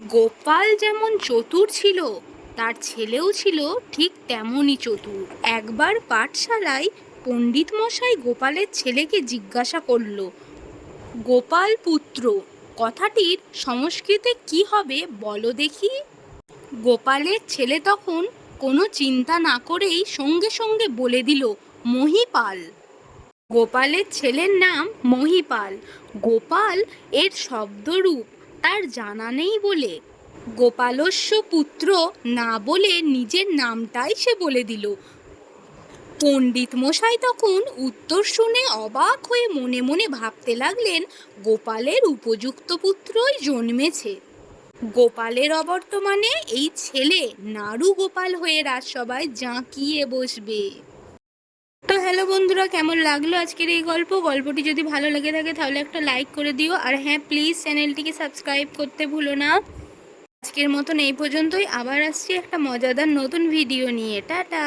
গোপাল যেমন চতুর ছিল, তার ছেলেও ছিল ঠিক তেমনই চতুর। একবার পাঠশালায় পণ্ডিত মশাই গোপালের ছেলেকে জিজ্ঞাসা করল, গোপাল পুত্র, কথাটির সংস্কৃতে কি হবে বলো দেখি? গোপালের ছেলে তখন কোনো চিন্তা না করেই সঙ্গে সঙ্গে বলে দিল, মহিপাল। গোপালের ছেলের নাম মহিপাল। গোপাল এর শব্দরূপ তার জানা নেই বলে। গোপালস্য পুত্র না বলে নিজের নামটাই সে বলে দিল। পণ্ডিত মশাই তখন উত্তর শুনে অবাক হয়ে মনে মনে ভাবতে লাগলেন, গোপালের উপযুক্ত পুত্রই জন্মেছে। গোপালের অবর্তমানে এই ছেলে নাড়ু গোপাল হয়ে রাজসভায় জাঁকিয়ে বসবে। বন্ধুরা, কেমন লাগল আজকের এই গল্প? গল্পটি যদি ভালো লেগে থাকে তাহলে একটা লাইক করে দিও। আর হ্যাঁ প্লিজ চ্যানেলটিকে সাবস্ক্রাইব করতে ভুলো না। আজকের মতন এই পর্যন্তই। আবার আসছি একটা মজাদার নতুন ভিডিও নিয়ে। টাটা!